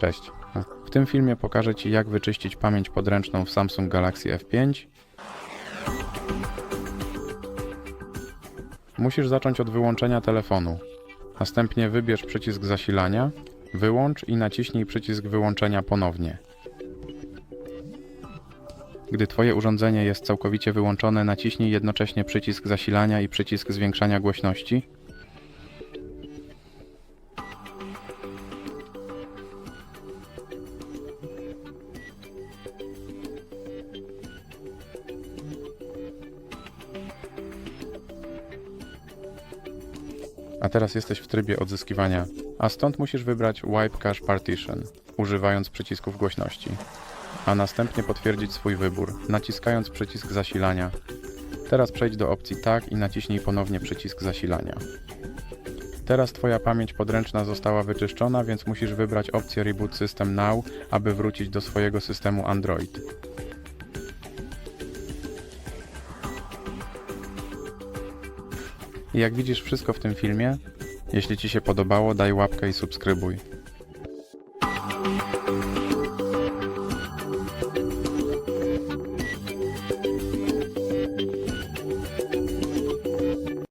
Cześć. W tym filmie pokażę Ci jak wyczyścić pamięć podręczną w Samsung Galaxy F5. Musisz zacząć od wyłączenia telefonu. Następnie wybierz przycisk zasilania, wyłącz i naciśnij przycisk wyłączenia ponownie. Gdy Twoje urządzenie jest całkowicie wyłączone, naciśnij jednocześnie przycisk zasilania i przycisk zwiększania głośności. A teraz jesteś w trybie odzyskiwania, a stąd musisz wybrać Wipe Cache Partition, używając przycisków głośności, a następnie potwierdzić swój wybór, naciskając przycisk zasilania. Teraz przejdź do opcji Tak i naciśnij ponownie przycisk zasilania. Teraz Twoja pamięć podręczna została wyczyszczona, więc musisz wybrać opcję Reboot System Now, aby wrócić do swojego systemu Android. I jak widzisz wszystko w tym filmie, jeśli Ci się podobało, daj łapkę i subskrybuj.